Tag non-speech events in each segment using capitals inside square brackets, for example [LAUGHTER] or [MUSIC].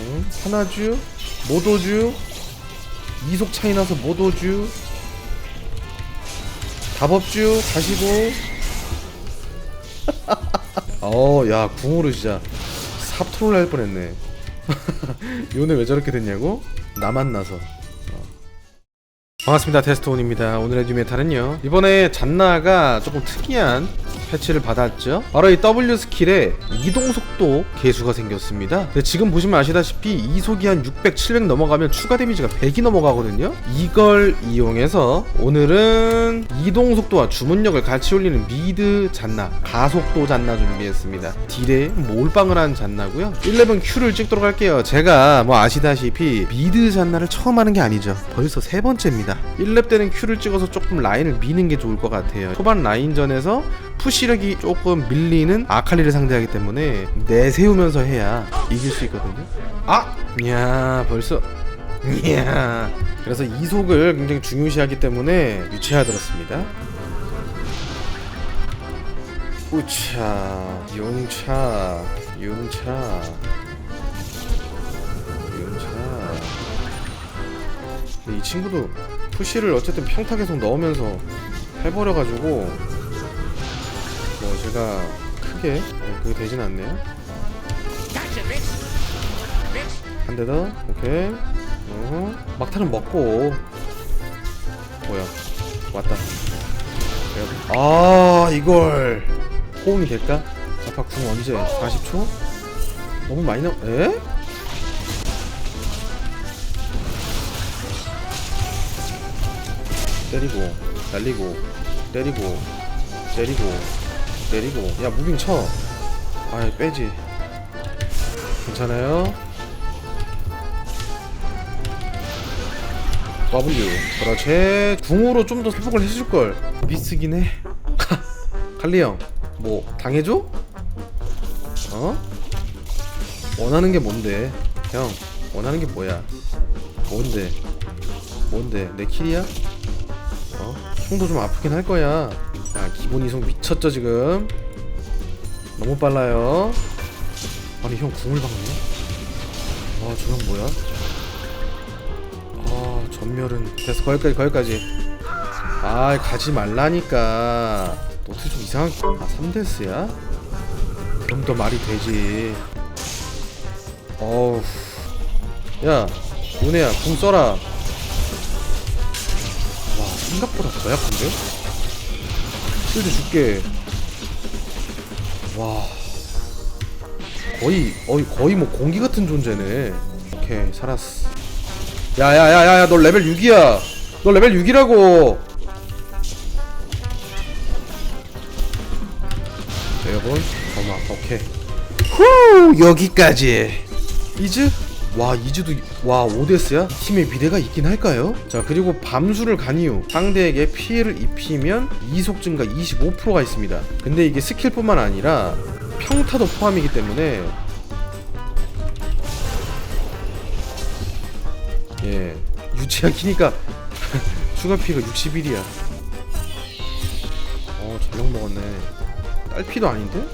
응? 하나주? 모도주? 이속 차이 나서 모도주? 다법주? 가시고? [LAUGHS] 어 야 궁으로 진짜 삽트롤 할 뻔했네. [LAUGHS] 요네 왜 저렇게 됐냐고? 나 만 나서. 어. 반갑습니다 테스트온입니다. 오늘의 뉴메타는요. 이번에 잔나가 조금 특이한 패치를 받았죠. 바로 이 W 스킬에 이동속도 개수가 생겼습니다. 지금 보시면 아시다시피 이속이 한 600, 700 넘어가면 추가 데미지가 100이 넘어가거든요. 이걸 이용해서 오늘은 이동속도와 주문력을 같이 올리는 미드 잔나 가속도 잔나 준비했습니다. 딜에 몰빵을 한 잔나고요. 1레벨 Q를 찍도록 할게요. 제가 뭐 아시다시피 미드 잔나를 처음 하는 게 아니죠. 벌써 세 번째입니다. 1렙 때는 Q를 찍어서 조금 라인을 미는 게 좋을 것 같아요. 초반 라인전에서 푸시력이 조금 밀리는 아칼리를 상대하기 때문에 내세우면서 해야 이길 수 있거든요. 아! 야 벌써. 이야. 그래서 이속을 굉장히 중요시하기 때문에 유체화 들었습니다. 우차 용차 용차. 용차. 이 친구도 푸시를 어쨌든 평타 계속 넣으면서 해버려가지고 뭐 제가 크게 그게 되진 않네요. 한 대 더? 오케이. 어 막타는 먹고. 뭐야. 왔다. 아 이걸. 호응이 될까? 아파 궁 언제? 40초? 너무 많이 나 에? 때리고 날리고 때리고 때리고 때리고. 야 무빙 쳐. 아이 빼지. 괜찮아요? W 그렇지. 궁으로 좀 더 회복을 해줄걸. 미스긴 해. 칼리 형뭐 당해줘? 어? 원하는 게 뭔데? 형 원하는 게 뭐야? 뭔데? 뭔데? 내 킬이야? 어? 총도 좀 아프긴 할 거야 야 기본 이속 미쳤죠 지금? 너무 빨라요. 아니 형 궁을 박네. 아저 형 뭐야? 아 전멸은 됐어. 거기까지 거기까지. 아 가지 말라니까. 노트 좀 이상하게 아 3데스야? 그럼 더 말이 되지. 어우. 야 요네야 궁 써라. 와 생각보다 더 약한데? 실드 줄게. 와. 거의 거의 거의 뭐 공기 같은 존재네. 오케이 살았어. 야야야야야 너 레벨 6이야. 너 레벨 6이라고. 여러분. 어마 오케이. 후 여기까지. 이즈 와 이즈도 와 오데스야 팀의 미래가 있긴 할까요? 자 그리고 밤수를 간 이후 상대에게 피해를 입히면 이속 증가 25%가 있습니다 근데 이게 스킬뿐만 아니라 평타도 포함이기 때문에 예 유치한 키니까 [LAUGHS] 추가 피해가 61이야 어 전력 먹었네 딸피도 아닌데?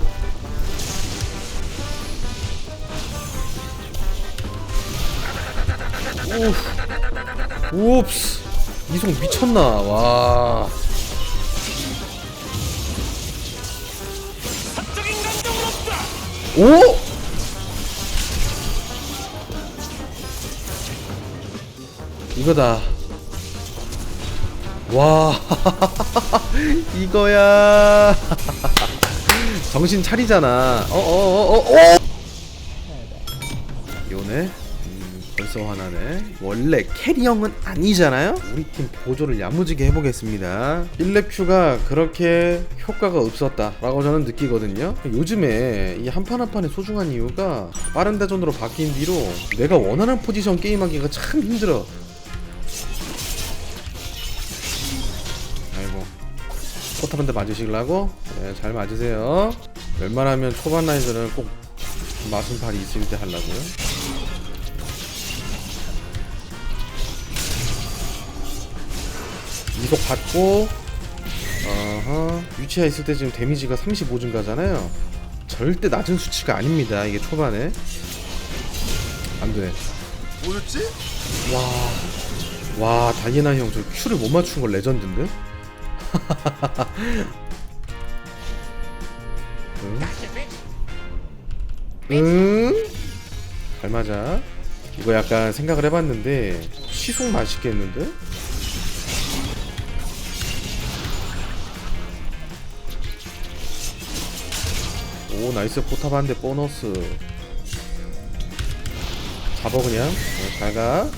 우 옵스 이속 미쳤나? 와. 오? 이거다. 와. [LAUGHS] 이거야. [LAUGHS] 정신 차리잖아. 어어어어 어, 어, 어. 요네. 음, 벌써 화나네. 원래 캐리형은 아니잖아요? 우리 팀 보조를 야무지게 해보겠습니다. 1렙 큐가 그렇게 효과가 없었다 라고 저는 느끼거든요. 요즘에 이 한 판 한 판의 소중한 이유가 빠른 대전으로 바뀐 뒤로 내가 원하는 포지션 게임하기가 참 힘들어. 아이고. 포탑 한대 맞으시려고? 네, 잘 맞으세요. 웬만하면 초반 라인전은 꼭 마순팔이 있을 때 하려고요 이속 받고 어허 유치아 있을 때 지금 데미지가 35 증가잖아요 절대 낮은 수치가 아닙니다 이게 초반에 안돼 뭐였지? 와, 와 다이애나 형저 큐를 못 맞춘 걸 레전드인데? [LAUGHS] 응? 응? 잘 맞아. 이거 약간 생각을 해봤는데 시속 맛있겠는데? 오 나이스. 포탑 한대 보너스. 잡아 그냥. 어, 잘가.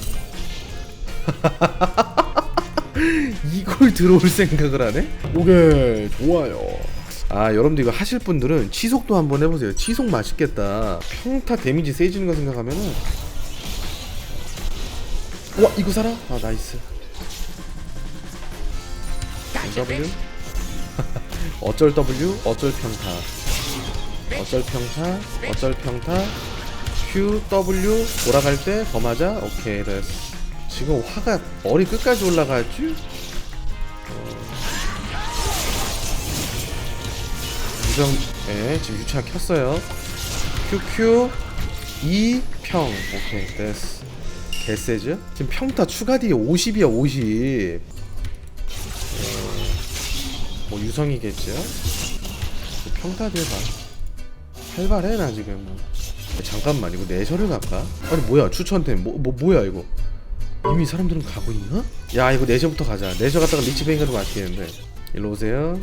[LAUGHS] 이걸 들어올 생각을 하네? 오케이 좋아요. 아 여러분들 이거 하실 분들은 치속도 한번 해보세요. 치속 맛있겠다. 평타 데미지 세지는 거 생각하면은. 와 이거 살아? 아 나이스. W? [LAUGHS] 어쩔 W? 어쩔 평타 어쩔 평타 어쩔 평타. Q W 돌아갈 때 더 맞아? 오케이 됐어. 지금 화가 머리 끝까지 올라가지? 유정 예 지금 유치아 켰어요. QQ 2평. 오케이 됐어. 개세즈. 지금 평타 추가 뒤에 50이야 50 어, 뭐 유성이겠죠? 그 평타 대박 활발해 나 지금. 잠깐만 이거 내셔를 갈까? 아니 뭐야 추천템. 뭐, 뭐 뭐야 이거? 이미 사람들은 가고 있나? 야 이거 내셔부터 가자. 내셔 갔다가 가도 맛있겠는데. 일로 오세요.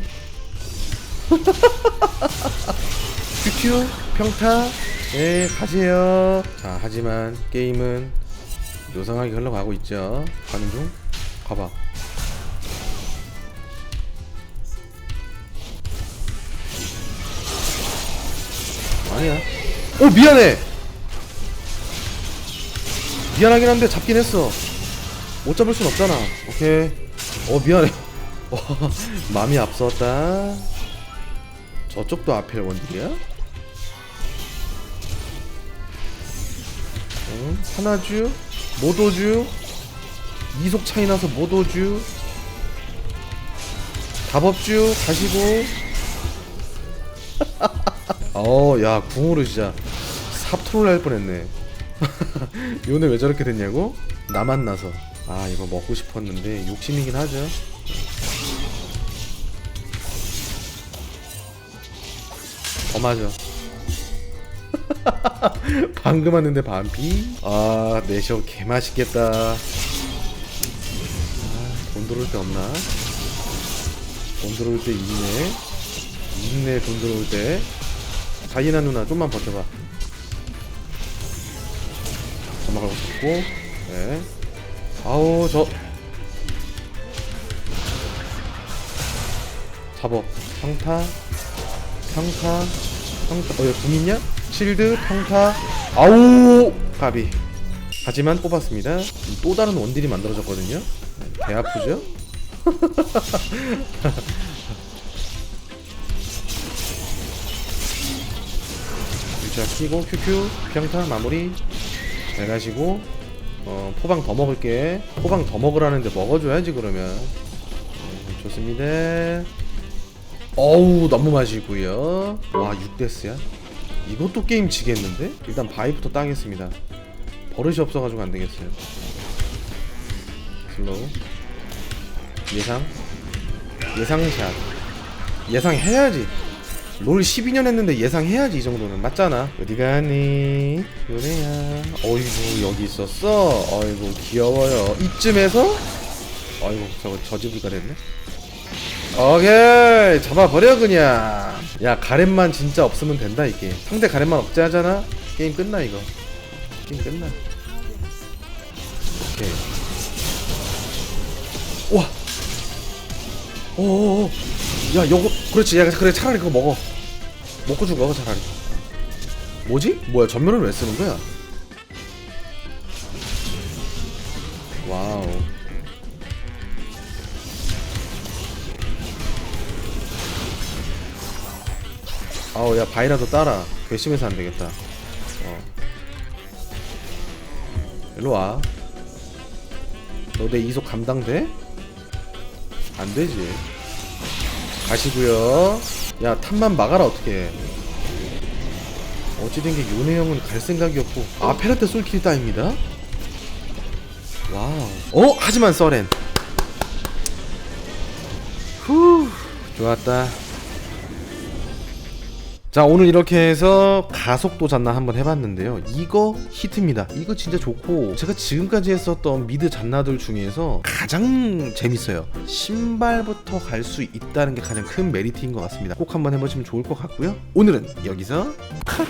[LAUGHS] 큐큐 평타. 네 가세요. 자 하지만 게임은 요상하게 흘러가고 있죠. 가는 중. 가봐 아니야. 오 미안해. 미안하긴 한데 잡긴 했어. 못 잡을 순 없잖아. 오케이. 어 미안해. [LAUGHS] 어, 마음이 앞섰다. 저쪽도 앞에 원딜이야? 응? 하나주 모도주. 이속 차이 나서 모도주. 답업주 가시고 [LAUGHS] 어야 궁으로 진짜 삽트롤 할 뻔했네. [LAUGHS] 요네 왜 저렇게 됐냐고? 나 만 나서. 아 이거 먹고 싶었는데 욕심이긴 하죠. 더 맞아 [LAUGHS] 방금 왔는데 반피? 아 내셔 개맛있겠다. 아, 돈 들어올 때 없나? 돈 들어올 때 있네. 있네 돈 들어올 때 다이나 누나 좀만 버텨봐. 점막을 잡고. 네. 아우 저. 잡어. 평타. 평타. 평타. 어얘 궁있냐? 실드 평타. 아우! 가비 하지만 뽑았습니다. 또 다른 원딜이 만들어졌거든요. 배 아프죠? [LAUGHS] 자 키고 큐큐. 평타 마무리. 잘 가시고 어, 포방 더 먹을게. 포방 더 먹으라는데 먹어줘야지 그러면. 음, 좋습니다. 어우 너무 맛있고요. 와 6데스야? 이것도 게임 지겠는데? 일단 바위부터 따겠습니다. 버릇이 없어가지고 안되겠어요. 슬로우. 예상? 예상샷. 예상해야지 롤 12년 했는데 예상해야지 이 정도는. 맞잖아. 어디 가니? 요래야. 어이구 여기 있었어? 어이구 귀여워요. 이쯤에서? 어이구 저거 저지부가 됐네. 오케이 잡아버려 그냥. 야 가렘만 진짜 없으면 된다 이게 상대 가렘만 없지 하잖아? 게임 끝나 이거. 게임 끝나. 오케이. 와. 오오오 야 요거 그렇지. 야 그래 차라리 그거 먹어. 먹고 죽어 차라리. 뭐지? 뭐야 전면을 왜 쓰는 거야? 와우. 아우 야 바이라도 따라. 괘씸해서 안 되겠다. 어. 일로 와 너 내 이속 감당돼? 안 되지 가시고요. 야 탑만 막아라 어떻게. 어찌된 게 요네 형은 갈 생각이 없고. 아 페라테 솔킬이 따입니다? 와우. 어 하지만 써렌. 후 좋았다 자 오늘 이렇게 해서 가속도 잔나 한번 해봤는데요. 이거 히트입니다. 이거 진짜 좋고 제가 지금까지 했었던 미드 잔나들 중에서 가장 재밌어요. 신발부터 갈 수 있다는 게 가장 큰 메리트인 것 같습니다. 꼭 한번 해보시면 좋을 것 같고요. 오늘은 여기서 컷